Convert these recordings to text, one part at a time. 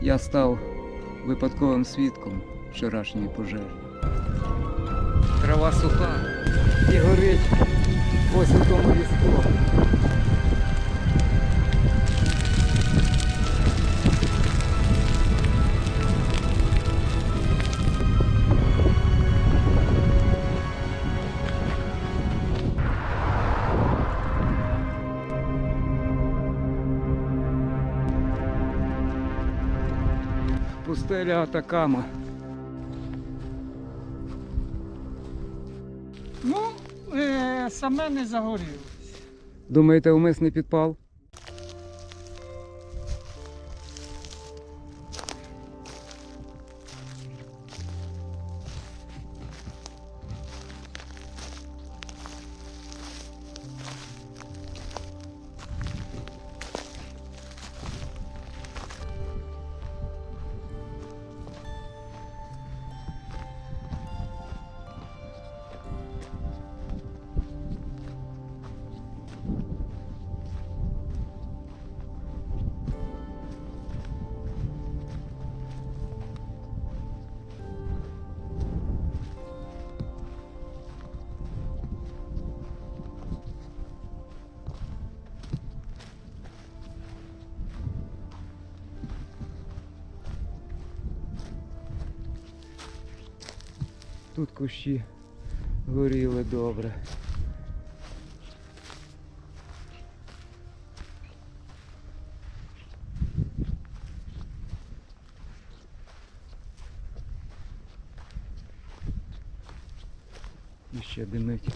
Я став випадковим свідком вчорашньої пожежі. Трава суха і горить ось у тому ліску. Пустеля Атакама. Ну, е, саме не загорілося. Думаєте, умисний підпал? Тут кущі горіли добре. І ще димить.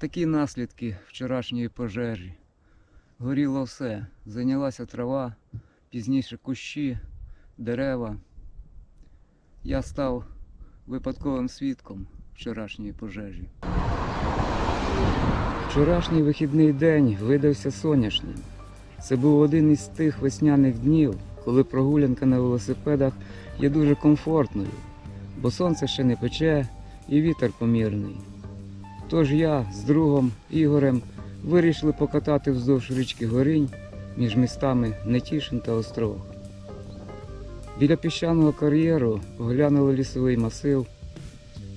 Такі наслідки вчорашньої пожежі. Горіло все. Зайнялася трава, пізніше кущі, дерева. Я став випадковим свідком вчорашньої пожежі. Вчорашній вихідний день видався сонячним. Це був один із тих весняних днів, коли прогулянка на велосипедах є дуже комфортною, бо сонце ще не пече і вітер помірний. Тож я з другом Ігорем вирішили покатати вздовж річки Горинь між містами Нетішин та Острог. Біля піщаного кар'єру оглянули лісовий масив,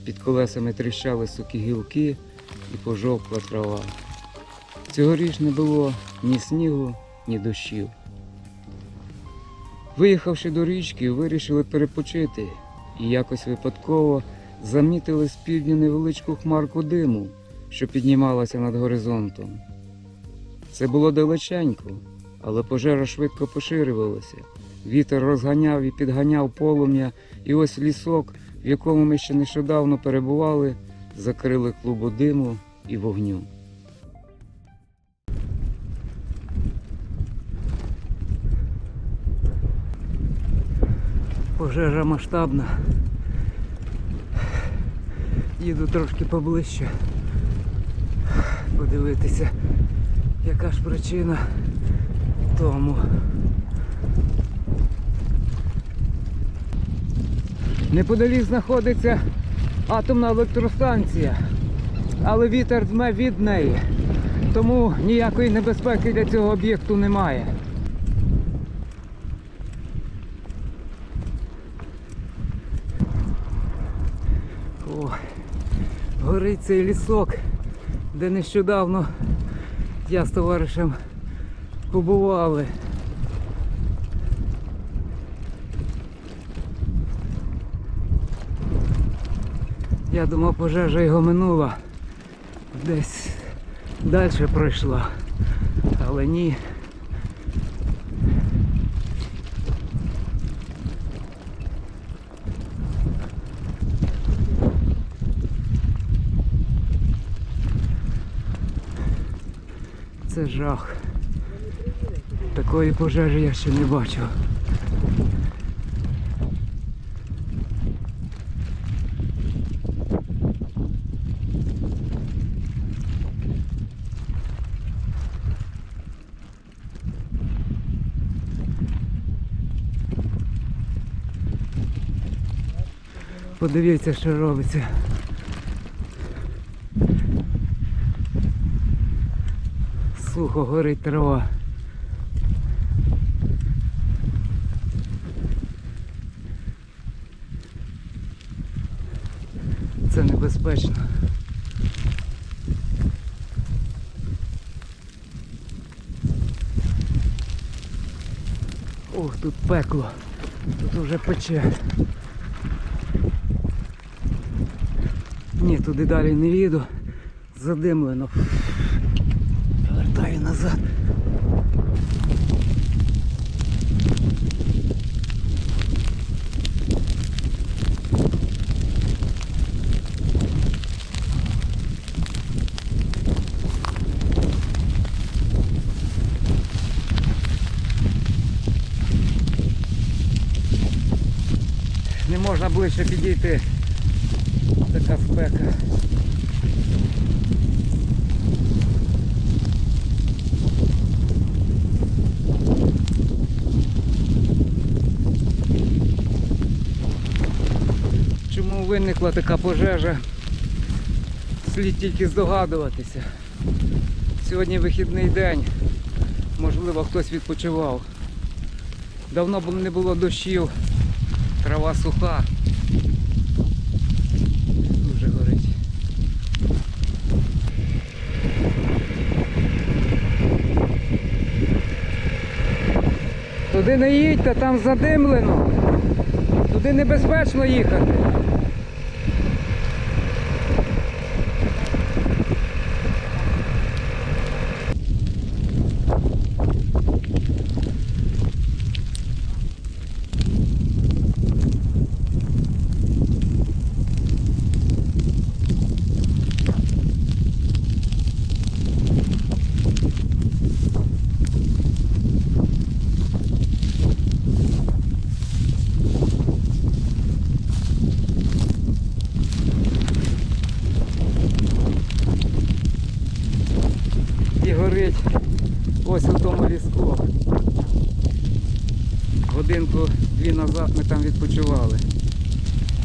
під колесами тріщали сукі гілки і пожовкла трава. Цьогоріч не було ні снігу, ні дощів. Виїхавши до річки, вирішили перепочити і якось випадково замітили з півдня невеличку хмарку диму, що піднімалася над горизонтом. Це було далеченько, але пожежа швидко поширювалася. Вітер розганяв і підганяв полум'я, і ось лісок, в якому ми ще нещодавно перебували, закрили клубу диму і вогню. Пожежа масштабна. Їду трошки поближче. Подивитися, яка ж причина тому. Неподалік знаходиться атомна електростанція, але вітер дме від неї, тому ніякої небезпеки для цього об'єкту немає. О, горить цей лісок, де нещодавно я з товаришем побували. Я думав, пожежа його минула. Десь далі пройшла. Але ні. Це жах. Такої пожежі я ще не бачив. Подивіться, що робиться. Сухо горить трава. Це небезпечно. Ох, тут пекло. Тут уже пече. Ні, туди далі не їду. Задимлено. Повертаю назад. Не можна ближче підійти. Така спека. Виникла така пожежа? Слід тільки здогадуватися. Сьогодні вихідний день. Можливо, хтось відпочивав. Давно б не було дощів, трава суха. Дуже горить. Туди не їдьте, там задимлено. Туди небезпечно їхати. і горить ось у Годинку-дві назад ми там відпочивали.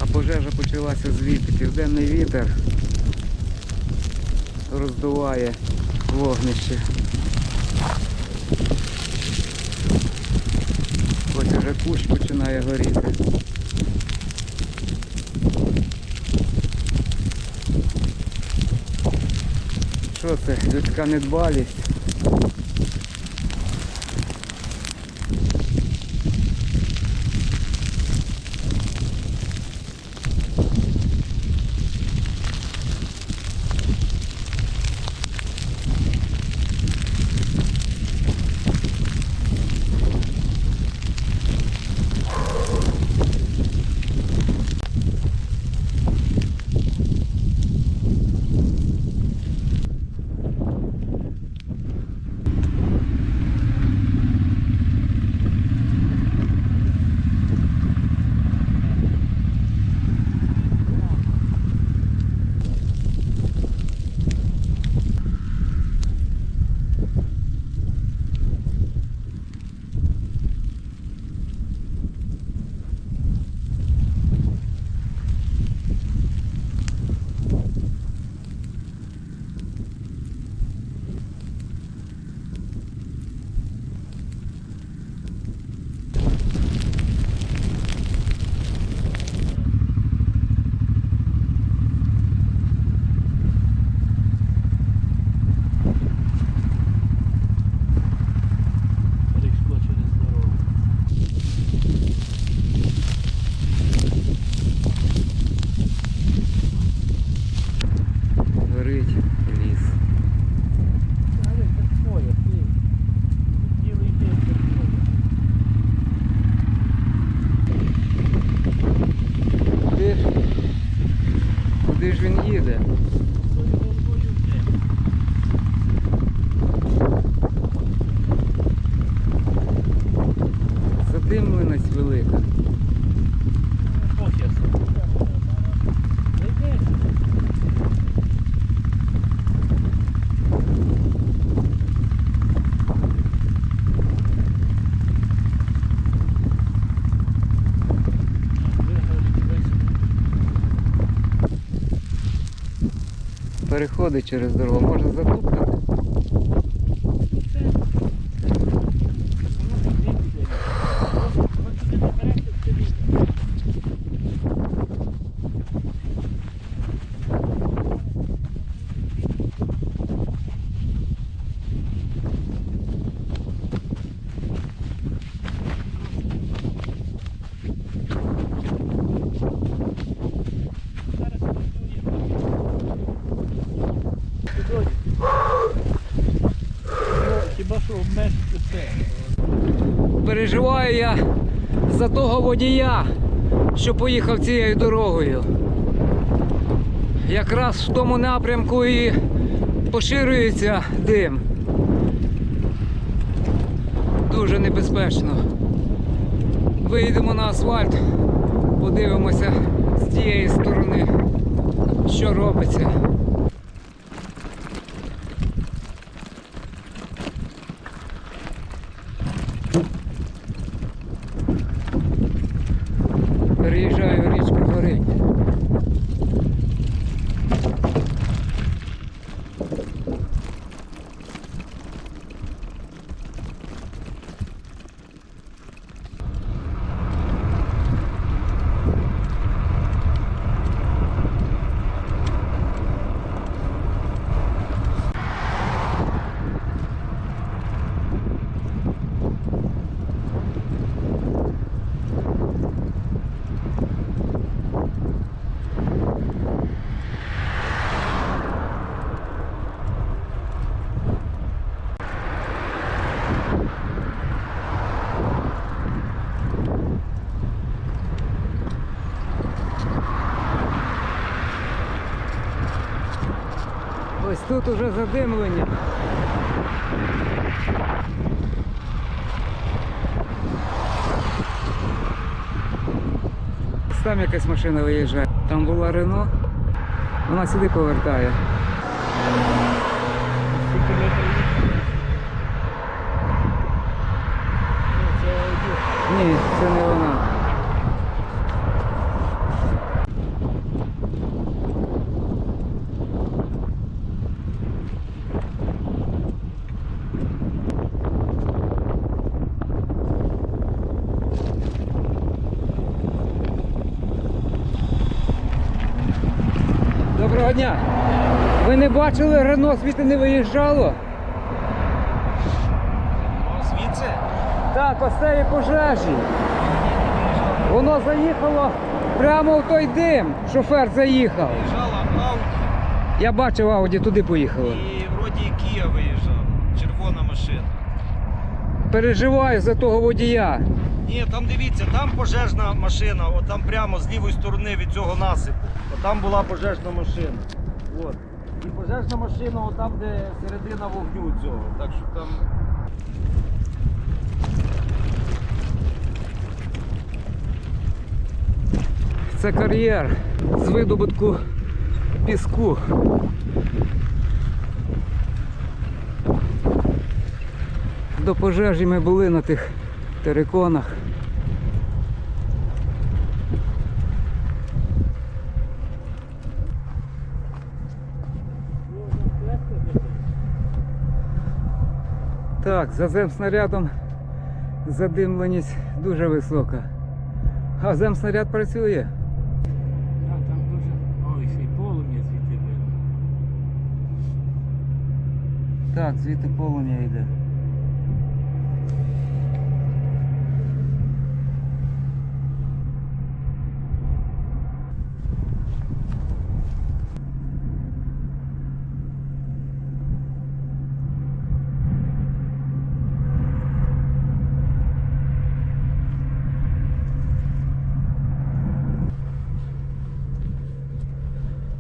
А пожежа почалася звідти. Південний вітер роздуває вогнище. Ось уже кущ починає горіти. Що це? Людська недбалість. Переходить через дорогу, може затупити. Переживаю я за того водія, що поїхав цією дорогою. Якраз в тому напрямку і поширюється дим. Дуже небезпечно. Вийдемо на асфальт, подивимося з тієї сторони, що робиться. Ось тут уже задимлення. Там якась машина виїжджає. Там була Рено. Вона сюди повертає. Ні, це не вона. Доброго дня. Ви не бачили, Рено звідти не виїжджало? Звідси? Так, ось цієї пожежі. Воно заїхало прямо в той дим. Шофер заїхав. Виїжджала Ауді Я бачив Ауді, туди поїхало. і вроді і Кія виїжджав. Червона машина. Переживаю за того водія. Ні, там дивіться, там пожежна машина, от там прямо з лівої сторони від цього насипу. От там була пожежна машина. От. І пожежна машина, от там, де середина вогню цього. Так що там. Це кар'єр з видобутку піску. До пожежі ми були на тих териконах. Так, за земснарядом задимленість дуже висока. А земснаряд працює. Да, там дуже. Ой, ще й полум'я звідти видно. Так, звідти полум'я йде.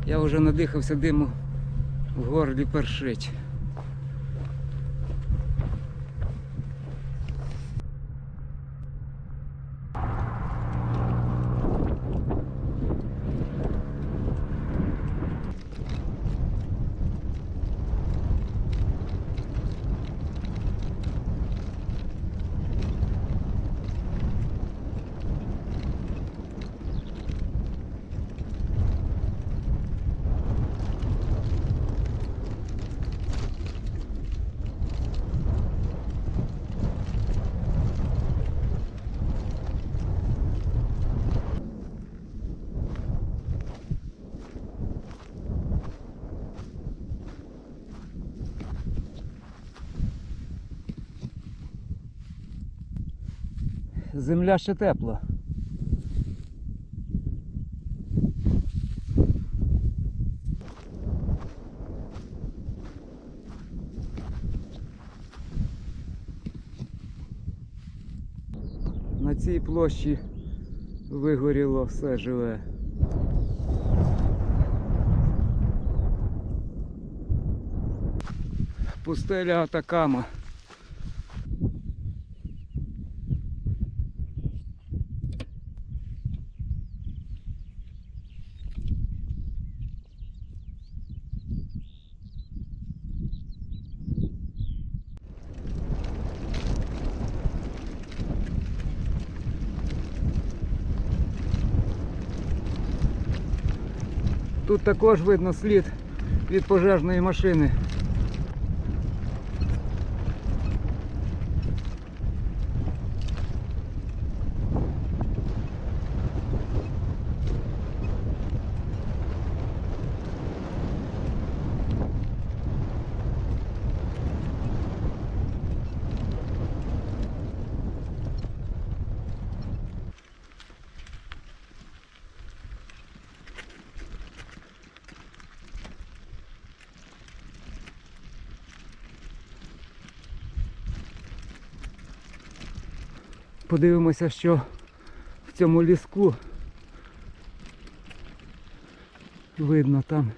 Я вже надихався диму в горлі першить. Земля ще тепла. На цій площі вигоріло все живе. Пустеля Атакама. Тут також видно слід від пожежної машини. Подивимося, що в цьому ліску видно там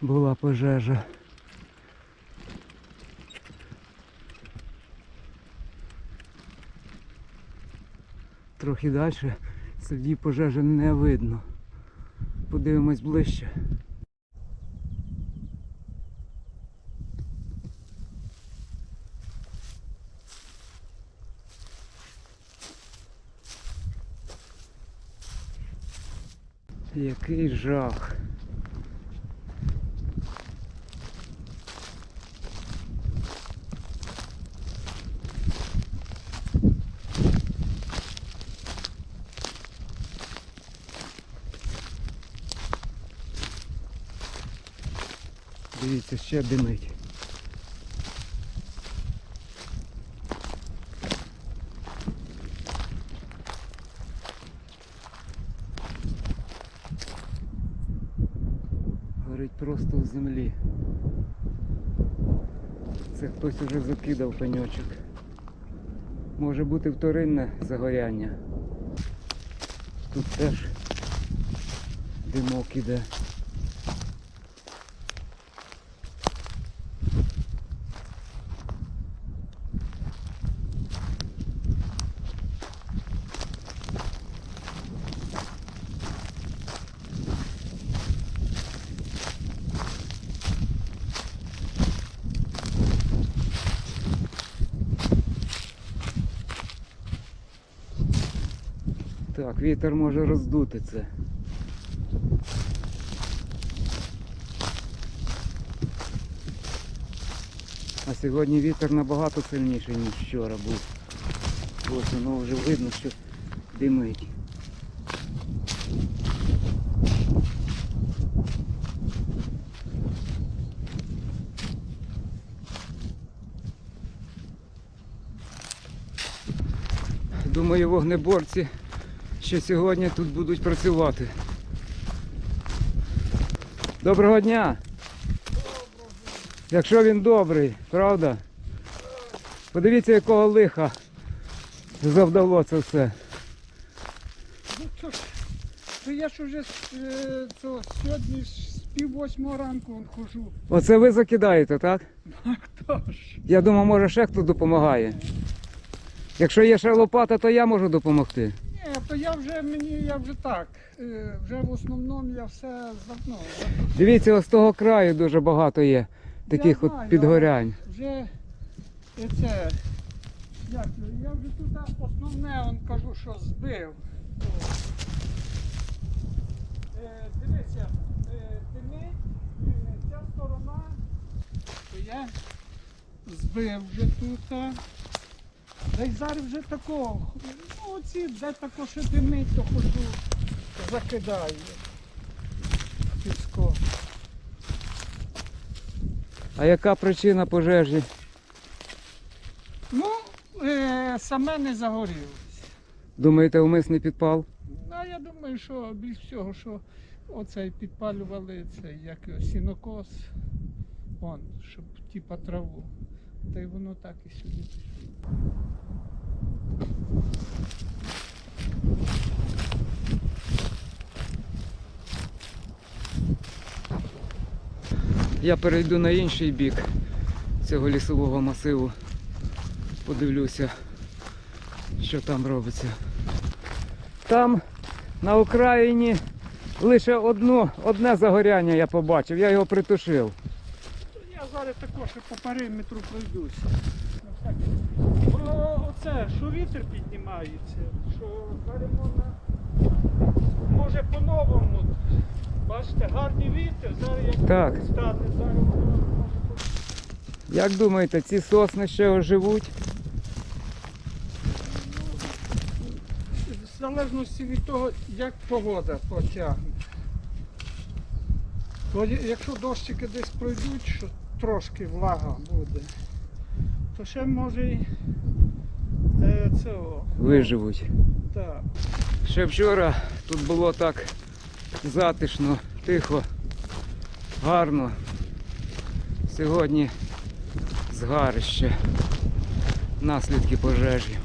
була пожежа. Трохи далі слідів пожежі не видно. Подивимось ближче. Який жах. Дивіться, ще димить. Горить просто в землі. Це хтось уже закидав пеньочок. Може бути вторинне загоряння. Тут теж димок іде. Так, вітер може роздути це. А сьогодні вітер набагато сильніший, ніж вчора був. Ось воно вже видно, що димить. Думаю, вогнеборці ще сьогодні тут будуть працювати. Доброго дня! Якщо він добрий, правда? Подивіться, якого лиха завдало це все. Ну, то, ж, то я ж уже е, то, сьогодні з пів восьмого ранку хожу. Оце ви закидаєте, так? А хто ж? Я думав, може ще хто допомагає. Якщо є ще лопата, то я можу допомогти. Ні, то я вже мені, я вже так. е, Вже в основному я все ну, Дивіться, ось з того краю дуже багато є таких Я от знаю, підгорянь. вже е, це. Як, його, я вже тут основне он кажу, що збив. О. Е, дивися, е, дими, е, ця сторона, то я збив вже тут. а. Та й зараз вже такого. Ну, оці, де тако ще димить, то ходжу, закидаю. Піском. А яка причина пожежі? Ну, е, саме не загорілося. Думаєте, умисний підпал? Ну, а я думаю, що більш всього, що оцей підпалювали цей, як його, сінокос, он, щоб типа траву. Та й воно так і сюди пішло. Я перейду на інший бік цього лісового масиву. Подивлюся, що там робиться. Там на Україні лише одно, одне загоряння я побачив, я його притушив. Я зараз також по периметру пройдуся. Оце, що вітер піднімається, що можна, може по-новому. Бачите, гарний вітер, зараз як Так. стане, зараз може Як думаєте, ці сосни ще оживуть? В залежності від того, як погода потягне. Бо якщо дощики десь пройдуть, що трошки влага буде, то ще може е, цього. Виживуть. Так. Ще вчора тут було так затишно, тихо, гарно. Сьогодні згарище, наслідки пожежі.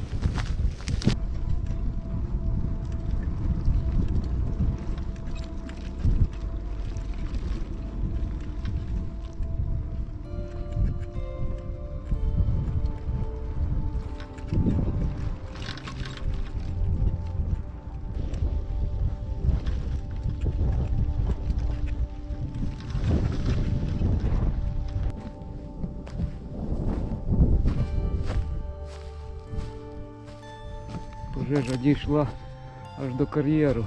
Пожежа дійшла аж до кар'єру.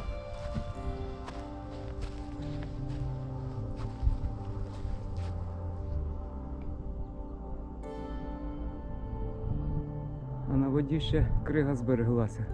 А на воді ще крига збереглася.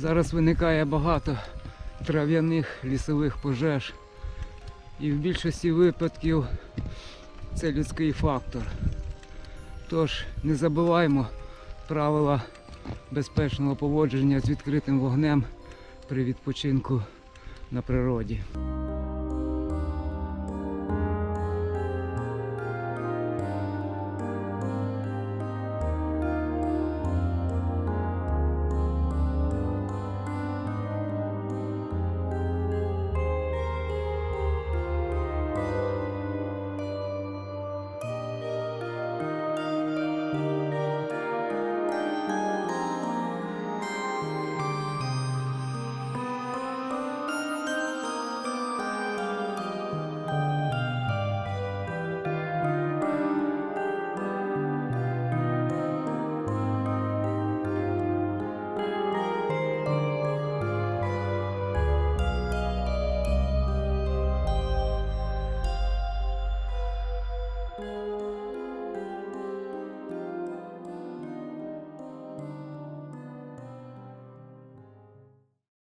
Зараз виникає багато трав'яних лісових пожеж. І в більшості випадків це людський фактор. Тож не забуваємо правила безпечного поводження з відкритим вогнем при відпочинку на природі.